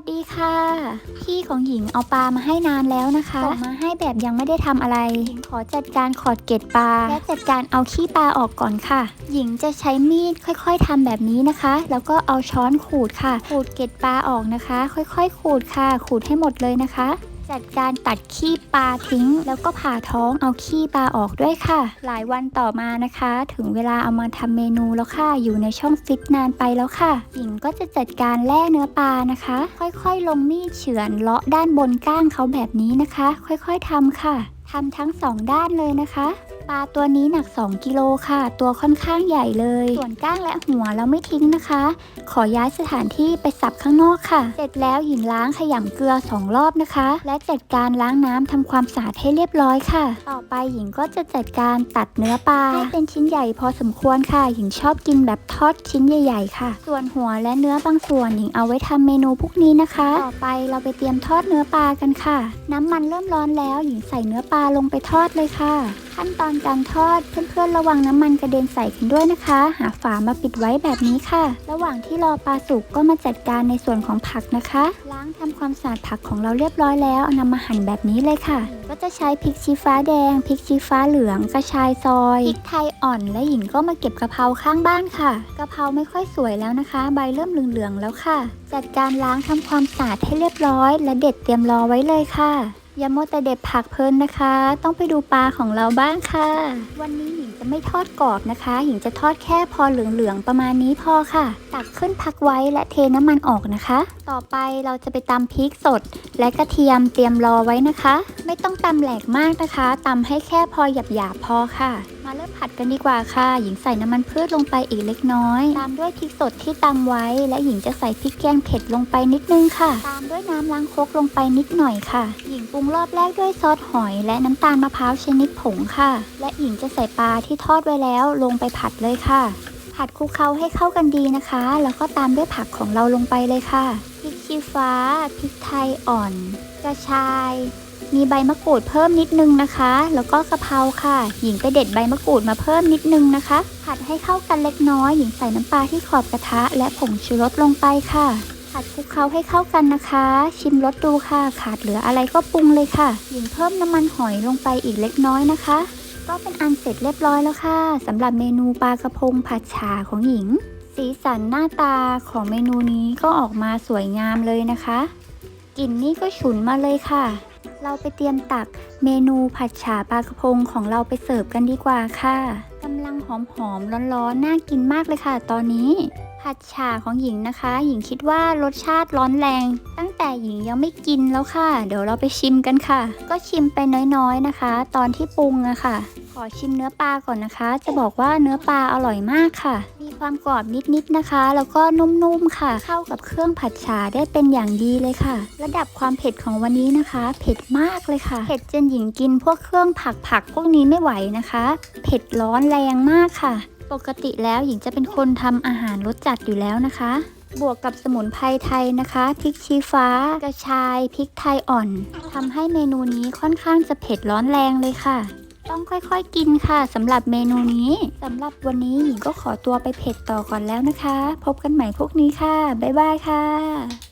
วัสดีค่ะ พี่ของหญิงเอาปลามาให้นานแล้วนะคะส่งมาให้แบบยังไม่ได้ทำอะไร หญิงขอจัดการขอดเกล็ดปลา และจัดการเอาขี้ปลาออกก่อนค่ะ หญิงจะใช้มีดค่อยๆทำแบบนี้นะคะ แล้วก็เอาช้อนขูดค่ะ ขูดเกล็ดปลาออกนะคะ ค่อยๆ ขูดค่ะ ขูดให้หมดเลยนะคะ จัดการตัดขี้ปลาทิ้ง แล้วก็ผ่าท้องเอาขี้ปลาออกด้วยค่ะ หลายวันต่อมานะคะ ถึงเวลาเอามาทำเมนูแล้วค่ะ อยู่ในช่องฟิตนานไปแล้วค่ะหญิงก็จะจัดการแล่เนื้อปลานะคะ ค่อยๆ ลงมีดเฉือนเลาะด้านบนก้างเขาแบบนี้นะคะ ค่อยๆทำค่ะทำทั้งสองด้านเลยนะคะ ปลาตัวนี้หนัก 2 กิโลค่ะ ตัวค่อนข้างใหญ่เลย ส่วนก้างและหัวเราไม่ทิ้งนะคะ ขอย้ายสถานที่ไปสับข้างนอกค่ะ เสร็จแล้วหญิงล้างขยำเกลือ 2 รอบนะคะ และจัดการล้างน้ำทำความสะอาดให้เรียบร้อยค่ะ ต่อไปหญิงก็จะจัดการตัดเนื้อปลาให้เป็นชิ้นใหญ่พอสมควรค่ะ หญิงชอบกินแบบทอดชิ้นใหญ่ ๆ ค่ะ ส่วนหัวและเนื้อบางส่วนหญิงเอาไว้ทำเมนูพวกนี้นะคะ ต่อไปเราไปเตรียมทอดเนื้อปลากันค่ะ น้ำมันเริ่มร้อนแล้วหญิงใส่เนื้อปลาลงไปทอดเลยค่ะ ขั้นตอนการทอดเพื่อนๆระวังน้ำมันกระเด็นใส่กันด้วยนะคะ หาฝามาปิดไว้แบบนี้ค่ะ ระหว่างที่รอปลาสุกก็มาจัดการในส่วนของผักนะคะ ล้างทำความสะอาดผักของเราเรียบร้อยแล้วเอานำมาหั่นแบบนี้เลยค่ะ ก็จะใช้พริกชี้ฟ้าแดงพริกชี้ฟ้าเหลืองกระชายซอยพริกไทยอ่อนและหญิงก็มาเก็บกะเพราข้างบ้านค่ะกะเพราไม่ค่อยสวยแล้วนะคะ ใบเริ่มเหลืองๆแล้วค่ะ จัดการล้างทำความสะอาดให้เรียบร้อย และเด็ดเตรียมรอไว้เลยค่ะ อย่ามัวแต่เด็ดผักเพลินนะคะ ต้องไปดูปลาของเราบ้างค่ะ วันนี้หญิงจะไม่ทอดกรอบนะคะ หญิงจะทอดแค่พอเหลืองๆประมาณนี้พอค่ะ ตักขึ้นพักไว้และเทน้ำมันออกนะคะ ต่อไปเราจะไปตำพริกสด และกระเทียมเตรียมรอไว้นะคะ ไม่ต้องตำแหลกมากนะคะตำให้แค่พอหยาบๆพอค่ะ มาเริ่มผัดกันดีกว่าค่ะ หญิงใส่น้ำมันพืชลงไปอีกเล็กน้อย ตามด้วยพริกสดที่ตำไว้ และหญิงจะใส่พริกแกงเผ็ดลงไปนิดนึงค่ะ ตามด้วยน้ำล้างครกลงไปนิดหน่อยค่ะ หญิงปรุงรอบแรกด้วยซอสหอย และน้ำตาลมะพร้าวชนิดผงค่ะ และหญิงจะใส่ปลาที่ทอดไว้แล้วลงไปผัดเลยค่ะ ผัดคลุกเคล้าให้เข้ากันดีนะคะ แล้วก็ตามด้วยผักของเราลงไปเลยค่ะพริกชี้ฟ้าพริกไทยอ่อน กระชาย มีใบมะกรูดเพิ่มนิดนึงนะคะ แล้วก็กะเพราค่ะ หญิงไปเด็ดใบมะกรูดมาเพิ่มนิดนึงนะคะ ผัดให้เข้ากันเล็กน้อย หญิงใส่น้ำปลาที่ขอบกระทะ และผงชูรสลงไปค่ะ ผัดคลุกเคล้าให้เข้ากันนะคะ ชิมรสดูค่ะ ขาดเหลืออะไรก็ปรุงเลยค่ะ หญิงเพิ่มน้ำมันหอยลงไปอีกเล็กน้อยนะคะ ก็เป็นอันเสร็จเรียบร้อยแล้วค่ะสำหรับเมนูปลากระพงผัดฉ่าของหญิง สีสันหน้าตาของเมนูนี้ก็ออกมาสวยงามเลยนะคะกลิ่นนี่ก็ฉุนมาเลยค่ะ เราไปเตรียมตักเมนูผัดฉ่าปลากระพงของเราไปเสิร์ฟกันดีกว่าค่ะกำลังหอมๆร้อนๆน่ากินมากเลยค่ะ ตอนนี้ ผัดฉ่าของหญิงนะคะ หญิงคิดว่ารสชาติร้อนแรง ตั้งแต่หญิงยังไม่กินแล้วค่ะ เดี๋ยวเราไปชิมกันค่ะ ก็ชิมไปน้อยๆนะคะ ตอนที่ปรุงอะค่ะ ขอชิมเนื้อปลาก่อนนะคะ จะบอกว่าเนื้อปลาอร่อยมากค่ะ ความกรอบนิดๆนะคะ แล้วก็นุ่มๆค่ะ เข้ากับเครื่องผัดฉ่าได้เป็นอย่างดีเลยค่ะ ระดับความเผ็ดของวันนี้นะคะ เผ็ดมากเลยค่ะ เผ็ดจนหญิงกินพวกเครื่องผักผักพวกนี้ไม่ไหวนะคะ เผ็ดร้อนแรงมากค่ะ ปกติแล้วหญิงจะเป็นคนทำอาหารรสจัดอยู่แล้วนะคะ บวกกับสมุนไพรไทยนะคะพริกชี้ฟ้า กระชายพริกไทยอ่อนทำให้เมนูนี้ค่อนข้างจะเผ็ดร้อนแรงเลยค่ะ ต้องค่อยๆกินค่ะสำหรับเมนูนี้สำหรับวันนี้หญิงก็ขอตัวไปเผ็ดต่อก่อนแล้วนะคะ พบกันใหม่พวกนี้ค่ะ บ๊ายบายค่ะ